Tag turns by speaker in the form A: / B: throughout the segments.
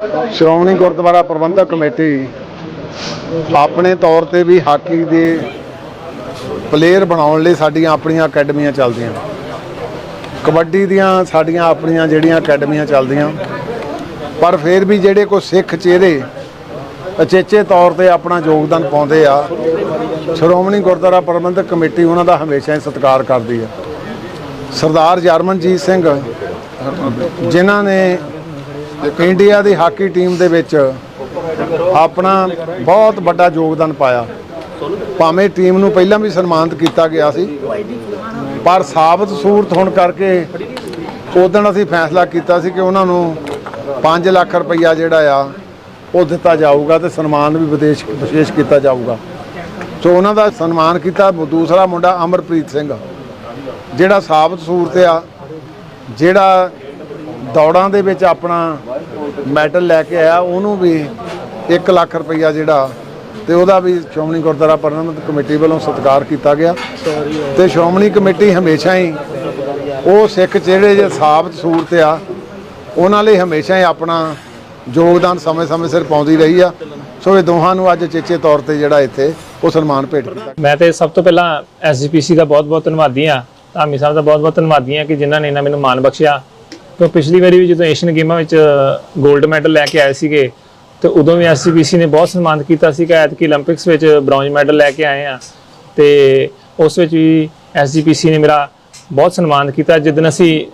A: ਸ਼੍ਰੋਮਣੀ ਗੁਰਦੁਆਰਾ ਪ੍ਰਬੰਧਕ committee ਆਪਣੇ ਤੌਰ ਤੇ ਵੀ ਹਾਕੀ ਦੇ ਪਲੇਅਰ ਬਣਾਉਣ ਲਈ ਸਾਡੀਆਂ ਆਪਣੀਆਂ ਅਕੈਡਮੀਆਂ ਚੱਲਦੀਆਂ। ਕਬੱਡੀ ਦੀਆਂ ਸਾਡੀਆਂ ਆਪਣੀਆਂ ਜਿਹੜੀਆਂ ਅਕੈਡਮੀਆਂ ਚੱਲਦੀਆਂ। ਪਰ ਫਿਰ ਵੀ ਜਿਹੜੇ ਕੋ ਸਿੱਖ ਚਿਹਰੇ ਅਚੇਚੇ ਤੌਰ ਤੇ ਆਪਣਾ ਯੋਗਦਾਨ ਪਾਉਂਦੇ ਆ, ਸ਼੍ਰੋਮਣੀ ਗੁਰਦੁਆਰਾ ਪ੍ਰਬੰਧਕ ਕਮੇਟੀ ਉਹਨਾਂ ਦਾ ਹਮੇਸ਼ਾ ਹੀ ਸਤਿਕਾਰ ਕਰਦੀ ਆ। ਸਰਦਾਰ ਜਰਮਨਜੀਤ ਸਿੰਘ, ਜਿਨ੍ਹਾਂ ਨੇ ਇੰਡੀਆ ਦੀ ਹਾਕੀ ਟੀਮ ਦੇ ਵਿੱਚ ਆਪਣਾ ਬਹੁਤ ਵੱਡਾ ਯੋਗਦਾਨ ਪਾਇਆ। ਭਾਵੇਂ ਟੀਮ ਨੂੰ ਪਹਿਲਾਂ ਵੀ ਸਨਮਾਨਿਤ ਕੀਤਾ ਗਿਆ ਸੀ, ਪਰ ਸਾਬਤ ਸੂਰਤ ਹੋਣ ਕਰਕੇ ਉਦੋਂ ਅਸੀਂ ਫੈਸਲਾ ਕੀਤਾ ਸੀ ਕਿ ਉਹਨਾਂ ਨੂੰ 5 ਲੱਖ ਰੁਪਈਆ ਜਿਹੜਾ ਆ, ਉਹ ਦਿੱਤਾ ਜਾਊਗਾ ਤੇ ਸਨਮਾਨ ਵੀ ਵਿਦੇਸ਼, ਵਿਸ਼ੇਸ਼ ਕੀਤਾ ਜਾਊਗਾ। ਸੋ ਉਹਨਾਂ ਦਾ ਸਨਮਾਨ ਕੀਤਾ ਦੂਸਰਾ ਮੁੰਡਾ ਅਮਰਪ੍ਰੀਤ ਸਿੰਘ, ਜਿਹੜਾ ਸਾਬਤ ਸੂਰਤ ਆ, ਜਿਹੜਾ ਦੌੜਾਂ ਦੇ ਵਿੱਚ ਆਪਣਾ ਮੈਡਲ ਲੈ ਕੇ ਆਇਆ, ਉਹਨੂੰ ਵੀ 1 ਲੱਖ ਰੁਪਈਆ ਜਿਹੜਾ ਤੇ ਉਹਦਾ ਵੀ ਸ਼੍ਰੋਮਣੀ ਗੁਰਦੁਆਰਾ ਪ੍ਰਬੰਧਕ ਕਮੇਟੀ ਵੱਲੋਂ ਸਤਿਕਾਰ ਕੀਤਾ ਗਿਆ। ਤੇ ਸ਼੍ਰੋਮਣੀ ਕਮੇਟੀ ਹਮੇਸ਼ਾ ਹੀ ਉਹ ਸਿੱਖ ਜਿਹੜੇ ਜੇ ਸਾਬਤ ਸੂਰਤ ਆ, ਉਹਨਾਂ ਲਈ ਹਮੇਸ਼ਾ ਹੀ ਆਪਣਾ ਯੋਗਦਾਨ ਸਮੇਂ-ਸਮੇਂ ਸਿਰ ਪਾਉਂਦੀ ਰਹੀ ਆ। ਸੋ ਇਹ ਦੋਹਾਂ ਨੂੰ ਅੱਜ ਚੇਚੇ ਤੌਰ ਤੇ ਜਿਹੜਾ ਇੱਥੇ ਉਹ ਸਨਮਾਨ ਭੇਟ ਕੀਤਾ
B: ਮੈਂ ਤੇ ਸਭ ਤੋਂ ਪਹਿਲਾਂ ਐਸਜੀਪੀਸੀ ਦਾ ਬਹੁਤ-ਬਹੁਤ ਧੰਨਵਾਦੀ ਹਾਂ, ਧਾਮੀ ਸਾਹਿਬ ਦਾ ਬਹੁਤ-ਬਹੁਤ ਧੰਨਵਾਦੀ ਹਾਂ ਕਿ ਜਿਨ੍ਹਾਂ ਨੇ ਇਹਨਾਂ ਮੈਨੂੰ ਮਾਣ ਬਖਸ਼ਿਆ। ਤਾਂ ਪਿਛਲੀ ਵਾਰੀ ਵੀ ਜਦੋਂ ਏਸ਼ੀਅਨ ਗੇਮਾਂ ਵਿੱਚ 골ਡ ਮੈਡਲ ਲੈ ਕੇ ਆਏ ਸੀਗੇ, ਤੇ ਉਦੋਂ ਵੀ ਐਸਸੀਪੀਸੀ ਨੇ ਬਹੁਤ ਸਨਮਾਨਿਤ ਕੀਤਾ ਸੀ ਕਿ ਐਤਕੀ 올림픽ਸ ਵਿੱਚ ਬ੍ਰੌਂਜ ਮੈਡਲ ਲੈ ਕੇ ਆਏ ਆ। ਤੇ ਉਸ ਵਿੱਚ ਵੀ ਐਸਜੀਪੀਸੀ ਨੇ ਮੇਰਾ ਬਹੁਤ ਸਨਮਾਨਿਤ ਕੀਤਾ। ਜਿੱਦਨ ਅਸੀਂ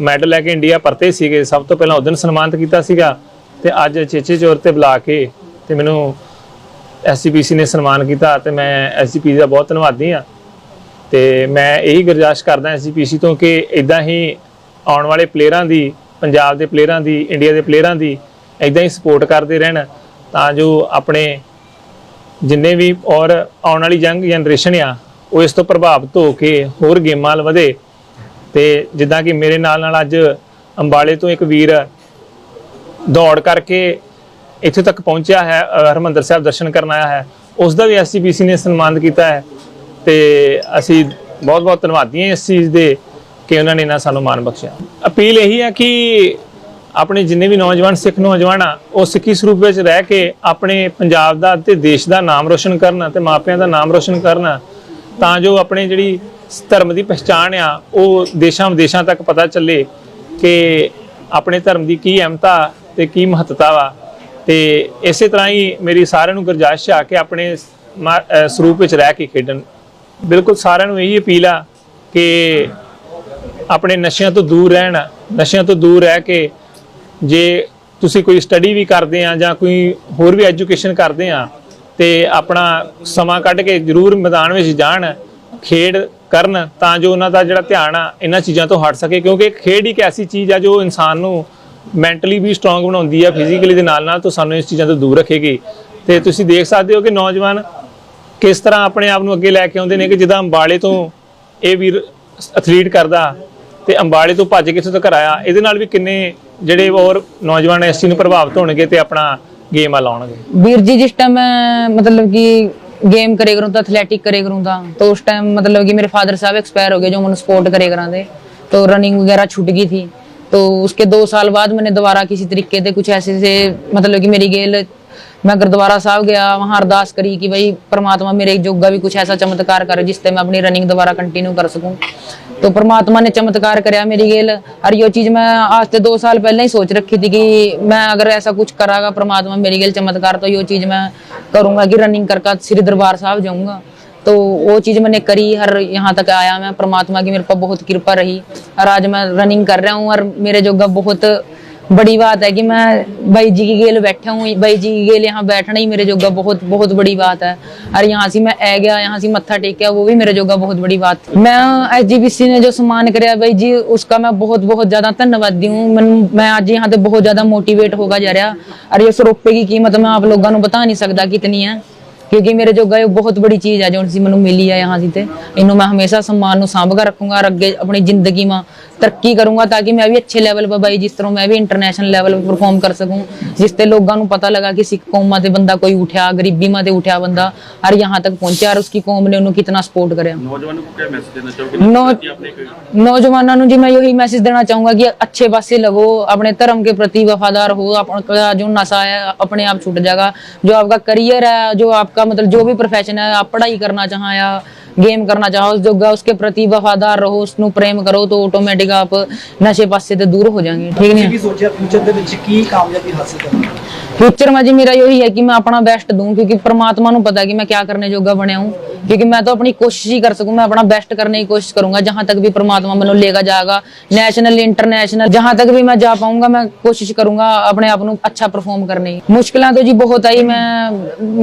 B: ਮੈਡਲ ਲੈ ਕੇ ਇੰਡੀਆ ਪਰਤੇ ਸੀਗੇ, ਸਭ ਤੋਂ ਪਹਿਲਾਂ ਉਦੋਂ ਸਨਮਾਨਿਤ ਕੀਤਾ ਸੀਗਾ, ਤੇ ਅੱਜ ਚੇਚੇ ਚੋਰ ਤੇ ਬੁਲਾ ਕੇ ਤੇ ਮੈਨੂੰ ਐਸਜੀਪੀਸੀ ਨੇ ਸਨਮਾਨ ਕੀਤਾ ਤੇ ਮੈਂ ਐਸਜੀਪੀ ਦਾ ਬਹੁਤ ਧੰਨਵਾਦੀ ਆ। ਤੇ ਮੈਂ ਇਹੀ ਗੁਰਜਾਸ਼ ਕਰਦਾ ਐਸਜੀਪੀਸੀ ਤੋਂ ਕਿ ਇਦਾਂ ਹੀ ਆਉਣ ਵਾਲੇ ਪਲੇਅਰਾਂ ਦੀ ਪੰਜਾਬ ਦੇ ਪਲੇਅਰਾਂ ਦੀ ਇੰਡੀਆ ਦੇ ਪਲੇਅਰਾਂ ਦੀ ਇਦਾਂ ਹੀ ਸਪੋਰਟ ਕਰਦੇ ਰਹਿਣ ਤਾਂ ਜੋ ਆਪਣੇ ਜਿੰਨੇ ਵੀ ਔਰ ਆਉਣ ਵਾਲੀ ਯੰਗ ਜਨਰੇਸ਼ਨ ਆ ਉਹ ਇਸ ਤੋਂ ਪ੍ਰਭਾਵਿਤ ਹੋ ਕੇ ਹੋਰ ਗੇਮਾਂ ਵੱਲ ਵਧੇ। ਤੇ ਜਿੱਦਾਂ ਕਿ ਮੇਰੇ ਨਾਲ ਨਾਲ ਅੱਜ ਅੰਬਾਲੇ ਤੋਂ ਇੱਕ ਵੀਰ ਦੌੜ ਕਰਕੇ ਇੱਥੇ ਤੱਕ ਪਹੁੰਚਿਆ ਹੈ ਅ, ਹਰਿਮੰਦਰ ਸਾਹਿਬ ਦਰਸ਼ਨ ਕਰਨ ਆਇਆ ਹੈ। ਉਸ ਦਾ ਵੀ ਐਸਜੀਪੀਸੀ ਨੇ ਸਨਮਾਨਿਤ ਕੀਤਾ ਹੈ। ਤੇ ਅਸੀਂ ਬਹੁਤ ਬਹੁਤ ਧੰਨਵਾਦੀ ਹਾਂ ਇਸ ਚੀਜ਼ ਦੇ ਕਿ ਉਹਨਾਂ ਨੇ ਨਾ ਸਾਨੂੰ ਮਾਣ ਬਖਸ਼ਿਆ। ਅਪੀਲ ਇਹੀ ਆ ਕਿ ਆਪਣੇ ਜਿੰਨੇ ਵੀ ਨੌਜਵਾਨ, ਸਿੱਖ ਨੌਜਵਾਨ ਆ, ਉਹ ਸਿੱਖੀ ਸਰੂਪ ਵਿੱਚ ਰਹਿ ਕੇ ਆਪਣੇ ਪੰਜਾਬ ਦਾ ਤੇ ਦੇਸ਼ ਦਾ ਨਾਮ ਰੋਸ਼ਨ ਕਰਨ ਤੇ ਮਾਪਿਆਂ ਦਾ ਨਾਮ ਰੋਸ਼ਨ ਕਰਨ ਤਾਂ ਜੋ ਆਪਣੇ ਜਿਹੜੀ ਧਰਮ ਦੀ ਪਛਾਣ ਆ, ਉਹ ਦੇਸ਼ਾਂ ਵਿਦੇਸ਼ਾਂ ਤੱਕ ਪਤਾ ਚੱਲੇ ਕਿ ਆਪਣੇ ਧਰਮ ਦੀ ਕੀ ਅਹਿਮਤਾ ਤੇ ਕੀ ਮਹੱਤਤਾ ਵਾ। ਤੇ ਇਸੇ ਤਰ੍ਹਾਂ ਹੀ ਮੇਰੀ ਸਾਰਿਆਂ ਨੂੰ ਗੁਰਜਾਇਸ਼ ਆ ਕਿ ਆਪਣੇ ਮਾ- ਸਰੂਪ ਵਿੱਚ ਰਹਿ ਕੇ ਖੇਡਣ। ਬਿਲਕੁਲ ਸਾਰਿਆਂ ਨੂੰ ਇਹੀ ਅਪੀਲ ਆ ਕਿ ਆਪਣੇ ਨਸ਼ਿਆਂ ਤੋਂ ਦੂਰ ਰਹਿਣ, ਨਸ਼ਿਆਂ ਤੋਂ ਦੂਰ ਰਹਿ ਕੇ ਜੇ ਤੁਸੀਂ ਕੋਈ ਸਟੱਡੀ ਵੀ ਕਰਦੇ ਆ ਜਾਂ ਕੋਈ ਹੋਰ ਵੀ ਐਜੂਕੇਸ਼ਨ ਕਰਦੇ ਆ ਤੇ ਆਪਣਾ ਸਮਾਂ ਕੱਢ ਕੇ ਜ਼ਰੂਰ ਮੈਦਾਨ ਵਿੱਚ ਜਾਣ, ਖੇਡ ਕਰਨ ਤਾਂ ਜੋ ਉਹਨਾਂ ਦਾ ਜਿਹੜਾ ਧਿਆਨ ਆ ਇਹਨਾਂ ਚੀਜ਼ਾਂ ਤੋਂ ਹਟ ਸਕੇ, ਕਿਉਂਕਿ ਖੇਡ ਇੱਕ ਐਸੀ ਚੀਜ਼ ਆ ਜੋ ਇਨਸਾਨ ਨੂੰ ਮੈਂਟਲੀ ਵੀ ਸਟਰੋਂਗ ਬਣਾਉਂਦੀ ਆ ਫਿਜ਼ੀਕਲੀ ਦੇ ਨਾਲ ਨਾਲ ਤੋਂ ਸਾਨੂੰ ਇਸ ਚੀਜ਼ਾਂ ਤੋਂ ਦੂਰ ਰੱਖੇਗੀ। ਤੇ ਤੁਸੀਂ ਦੇਖ ਸਕਦੇ ਹੋ ਕਿ ਨੌਜਵਾਨ ਕਿਸ ਤਰ੍ਹਾਂ ਆਪਣੇ ਆਪ ਨੂੰ ਅੱਗੇ ਲੈ ਕੇ ਆਉਂਦੇ ਨੇ ਕਿ ਜਿੱਦਾਂ ਅੰਬਾਲੇ ਤੋਂ ਇਹ ਵੀਰ ਐਥਲੀਟ ਕਰਦਾ ਤੇ ਅੰਬਾਲੇ ਤੋਂ ਭੱਜ ਕੇ ਇੱਥੋਂ ਤੱਕ ਆਇਆ ਇਹਦੇ ਨਾਲ ਵੀ ਕਿੰਨੇ ਜਿਹੜੇ ਹੋਰ ਨੌਜਵਾਨ ਇਸ ਚੀਜ਼ ਨੂੰ ਪ੍ਰਭਾਵਿਤ ਹੋਣਗੇ ਤੇ ਆਪਣਾ ਗੇਮ ਆ ਲਾਉਣਗੇ
C: वीर जी जिस टाइम मैं मतलब कि गेम करे करूँ तो एथलेटिक करे करूँ था तो उस टाइम मतलब कि मेरे फादर साहब एक्सपायर हो गए जो मैंने स्पोर्ट करे करा थे तो रनिंग वगैरह छूट गई थी तो उसके दो साल बाद मैंने दोबारा किसी तरीके से कुछ ऐसे से मतलब कि मेरी गेल मैं गुरुद्वारा साहब गया वहां अरदास करी कि भाई परमात्मा मेरे जोगा भी कुछ ऐसा चमत्कार करे जिससे मैं अपनी रनिंग दोबारा कंटिन्यू कर सकूं तो परमात्मा ने चमत्कार कराया मेरी गेल। और यो चीज़ मैं आज से दो साल पहले ही सोच रखी थी कि मैं अगर ऐसा कुछ करागा, परमात्मा मेरी गेल चमत्कार तो यो चीज़ मैं करूँगा कि रनिंग करके श्री दरबार साहब जाऊँगा। तो वो चीज़ मैंने करी, हर यहाँ तक आया मैं, परमात्मा की मेरे पर बहुत कृपा रही। और आज मैं रनिंग कर रहा हूँ, और मेरे जोगा बहुत बड़ी बात है कि मैं भाई जी की गेल बैठा हूँ भाई जी की गेल यहाँ बैठना ही मेरे जोगा बहुत बहुत बड़ी बात है और यहाँ से मैं आ गया यहाँ से मत्था टेकिया वो भी मेरे जोगा बहुत बड़ी बात थी मैं एस ने जो सम्मान कराया भाई जी उसका मैं बहुत बहुत ज्यादा धन्यवादी हूँ मैं- मैं आज यहाँ से बहुत ज्यादा मोटिवेट होगा जा रहा और ये सौ रुपए की कीमत मैं आप लोगों को बता नहीं सकता कितनी है ਕਿਉਂਕਿ ਮੇਰੇ ਜੋਗਾ ਇਹ ਬਹੁਤ ਬੜੀ ਚੀਜ਼ ਹੈ ਜੋ ਸੀ ਮੈਨੂੰ ਮਿਲੀ ਹੈ यहाँ ਸੀ ਤੇ ਇਹਨੂੰ ਮੈਂ ਹਮੇਸ਼ਾ ਸਨਮਾਨ ਨੂੰ ਸਾਂਭ ਕੇ ਰੱਖੂੰਗਾ ਔਰ ਅੱਗੇ ਆਪਣੀ ਜ਼ਿੰਦਗੀ ਮਾ ਤਰੱਕੀ ਕਰੂੰਗਾ ਤਾਂ ਕਿ ਮੈਂ ਵੀ ਅੱਛੇ ਲੈਵਲ 'ਤੇ ਬਾਈ ਜਿਸ ਤਰ੍ਹਾਂ ਮੈਂ ਵੀ ਇੰਟਰਨੈਸ਼ਨਲ ਲੈਵਲ 'ਤੇ ਪਰਫਾਰਮ ਕਰ ਸਕੂੰ ਜਿਸ ਤੇ ਲੋਕਾਂ ਨੂੰ ਪਤਾ ਲਗਾ ਕਿ ਸਿੱਖ ਕੌਮਾਂ ਦੇ ਬੰਦਾ ਕੋਈ ਉਠਿਆ ਗਰੀਬੀ ਮਾਂ ਤੇ ਉਠਿਆ ਬੰਦਾ ਔਰ ਯਹਾਂ ਤੱਕ ਪਹੁੰਚਿਆ ਔਰ ਉਸकी ਕੌਮ ਨੇ ਉਹਨੂੰ ਕਿਤਨਾ ਸਪੋਰਟ ਕਰਿਆ।
D: ਨੌਜਵਾਨਾਂ ਨੂੰ ਜੀ ਮੈਂ ਇਹੀ ਮੈਸੇਜ ਦੇਣਾ ਚਾਹੂੰਗਾ ਕਿ ਅੱਛੇ
C: ਪਾਸੇ ਲਗੋ ਆਪਣੇ ਧਰਮ ਕੇ ਪ੍ਰਤੀ ਵਫਾਦਾਰ ਹੋ ਆਪਣਾ ਜੋ ਨਸ਼ਾ ਹੈ अपने आप छूट जाएगा जो आपका करियर है जो आपका मतलब जो भी प्रोफेशन है आप पढ़ाई करना चाहो या गेम करना ਜੋਗਾ जो उसके प्रति वफादार रहो उसको प्रेम करो तो ऑटोमेटिक ਆਟੋਮੈਟਿਕ ਆਪ ਨਸ਼ੇ ਪਾਸੇ ਤੇ ਦੂਰ ਹੋ ਜਾਣਗੇ। ਠੀਕ ਨਹੀਂ
E: ਕੀ ਸੋਚਿਆ ਫਿਊਚਰ ਦੇ ਵਿੱਚ ਕੀ ਕਾਮਯਾਬੀ ਹਾਸਲ ਕਰਨੀ
C: फ्यूचर में जी मेरा यही है कि मैं अपना बेस्ट दूं क्योंकि परमात्मा ਨੂੰ पता है कि मैं क्या करने जोगा बनया हूं क्योंकि मैं तो अपनी कोशिश ही कर सकूं मैं अपना बेस्ट करने की कोशिश करूंगा जहां तक भी परमात्मा मैंने लेगा जाएगा नेशनल इंटरनेशनल जहां तक भी मैं जा पाऊंगा मैं कोशिश करूंगा अपने आप ਨੂੰ अच्छा परफॉर्म करने की मुश्किलें तो जी बहुत आई मैं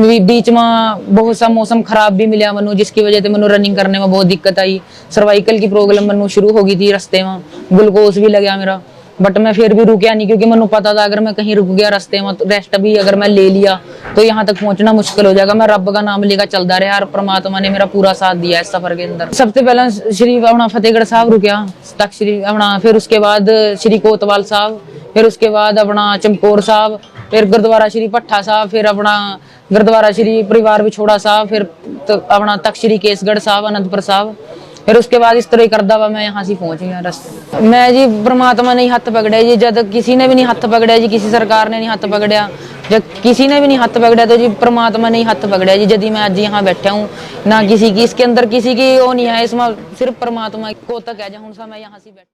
C: ਵੀ बीच में बहुत सा मौसम खराब भी मिला ਮੈਨੂੰ जिसकी वजह से ਮੈਨੂੰ रनिंग करने में बहुत दिक्कत आई सर्वाइकल की प्रॉब्लम ਮੈਨੂੰ शुरू हो गई थी रास्ते में ग्लूकोज भी लगा मेरा बट मैं फिर भी रुकया नहीं, क्योंकि मैंने पता था, अगर मैं कहीं रुक गया रास्ते में तो रेस्ट भी अगर मैं ले लिया तो यहाँ तक पहुँचना मुश्किल हो जाएगा। मैं रब का नाम लेकर चलता रहा और परमात्मा ने मेरा पूरा साथ दिया इस सफ़र के अंदर। सबसे पहले श्री अपना फतेहगढ़ साहब रुकया तक श्री अपना फिर उसके बाद श्री कोतवाल साहब, फिर उसके बाद अपना चमकौर साहब, फिर गुरुद्वारा श्री भट्ठा साहब, फिर अपना गुरुद्वारा श्री परिवार विछोड़ा साहब, फिर अपना तख्त श्री केसगढ़ साहब, अनंतपुर साहब। ਫਿਰ उसके बाद इस तरह ही करदा हुआ मैं यहाँ से पहुंच गया रास्ते मैं जी परमात्मा ने ही हाथ पकड़ा जी जब किसी ने भी नहीं हाथ पकड़ा जी किसी सरकार ने नहीं हाथ पकड़ा जब किसी ने भी नहीं हाथ पकड़ा तो जी परमात्मा ने ही हाथ पकड़ा जी यदि मैं आज यहाँ बैठा हूँ ना किसी की इसके अंदर किसी की वो नहीं है इसमें सिर्फ परमात्मा को तक है जो हूँ मैं यहाँ से बैठा